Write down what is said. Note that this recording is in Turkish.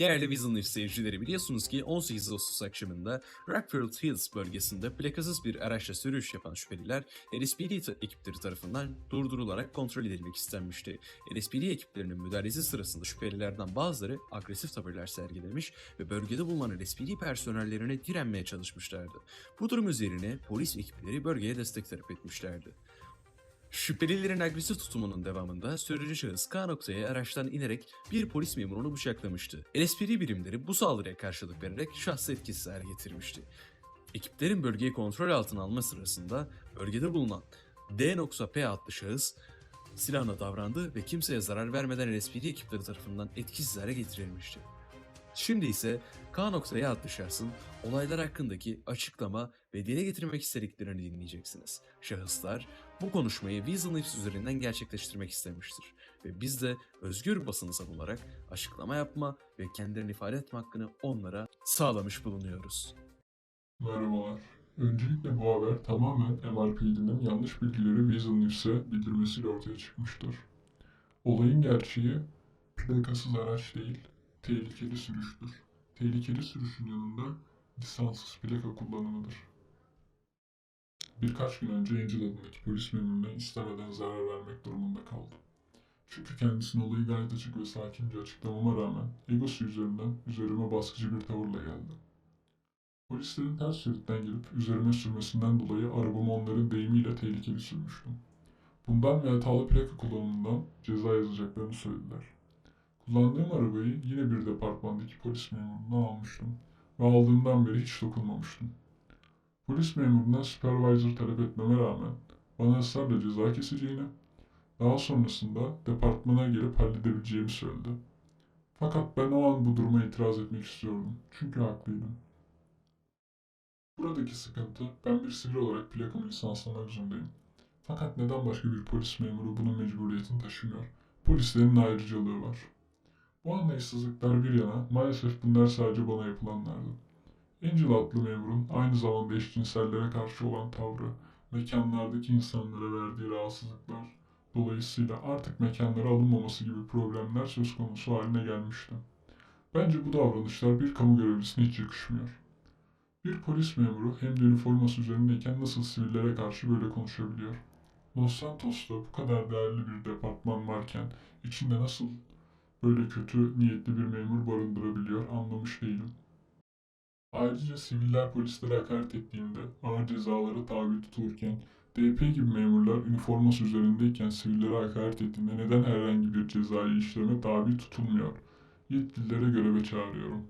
Değerli Vision News seyircileri biliyorsunuz ki 18 Ağustos akşamında Rockfield Hills bölgesinde plakasız bir araçla sürüş yapan şüpheliler LSPD ekipleri tarafından durdurularak kontrol edilmek istenmişti. LSPD ekiplerinin müdahalesi sırasında şüphelilerden bazıları agresif tavırlar sergilemiş ve bölgede bulunan LSPD personellerine direnmeye çalışmışlardı. Bu durum üzerine polis ekipleri bölgeye destek talep etmişlerdi. Şüphelilerin agresif tutumunun devamında sürücü şahıs K noktaya araçtan inerek bir polis memurunu bıçaklamıştı. LSPD birimleri bu saldırıya karşılık vererek şahsı etkisiz hale getirmişti. Ekiplerin bölgeyi kontrol altına alma sırasında bölgede bulunan D.P adlı şahıs silahla davrandı ve kimseye zarar vermeden LSPD ekipleri tarafından etkisiz hale getirilmişti. Şimdi ise K. adlı şahsın olaylar hakkındaki açıklama ve dile getirmek istediklerini dinleyeceksiniz. Şahıslar bu konuşmayı Weasel News üzerinden gerçekleştirmek istemiştir. Ve biz de özgür basını savunarak açıklama yapma ve kendilerini ifade etme hakkını onlara sağlamış bulunuyoruz. Merhabalar. Öncelikle bu haber tamamen MRPD'nin yanlış bilgileri Weasel News'e bildirmesiyle ortaya çıkmıştır. Olayın gerçeği plakasız araç değil, tehlikeli sürüştür. Tehlikeli sürüşün yanında lisanssız plaka kullanımıdır. Birkaç gün önce Angel adındaki polis memuruna istemeden zarar vermek durumunda kaldım. Çünkü kendisine olayı gayet açık ve sakince açıklamama rağmen egosu üzerinden üzerime baskıcı bir tavırla geldi. Polislerin ters şeritten gelip üzerime sürmesinden dolayı arabamı onların deyimiyle tehlikeli sürmüştüm. Bundan ve hatalı plaka kullanımından ceza yazacaklarını söylediler. Kullandığım arabayı yine bir departmandaki polis memurundan almıştım ve aldığımdan beri hiç dokunmamıştım. Polis memurundan supervisor talep etmeme rağmen bana ısrarla ceza keseceğini, daha sonrasında departmana gelip halledebileceğimi söyledi. Fakat ben o an bu duruma itiraz etmek istiyordum. Çünkü haklıydım. Buradaki sıkıntı ben bir sivil olarak plakamı lisanslamak zorundayım. Fakat neden başka bir polis memuru bunun mecburiyetini taşımıyor? Polislerin ayrıcalığı var. Bu anlayışsızlıklar bir yana maalesef bunlar sadece bana yapılanlardı. Angel adlı memurun aynı zamanda eşcinsellere karşı olan tavrı, mekanlardaki insanlara verdiği rahatsızlıklar dolayısıyla artık mekanlara alınmaması gibi problemler söz konusu haline gelmişti. Bence bu davranışlar bir kamu görevlisine hiç yakışmıyor. Bir polis memuru hem de üniforması üzerindeyken nasıl sivillere karşı böyle konuşabiliyor? Los Santos'ta bu kadar değerli bir departman varken içinde nasıl böyle kötü niyetli bir memur barındırabiliyor anlamış değilim. Ayrıca siviller polislere hakaret ettiğinde ağır cezalara tabi tutulurken DP gibi memurlar üniforması üzerindeyken sivillere hakaret ettiğinde neden herhangi bir cezai işleme tabi tutulmuyor? Yetkililere göreve çağırıyorum.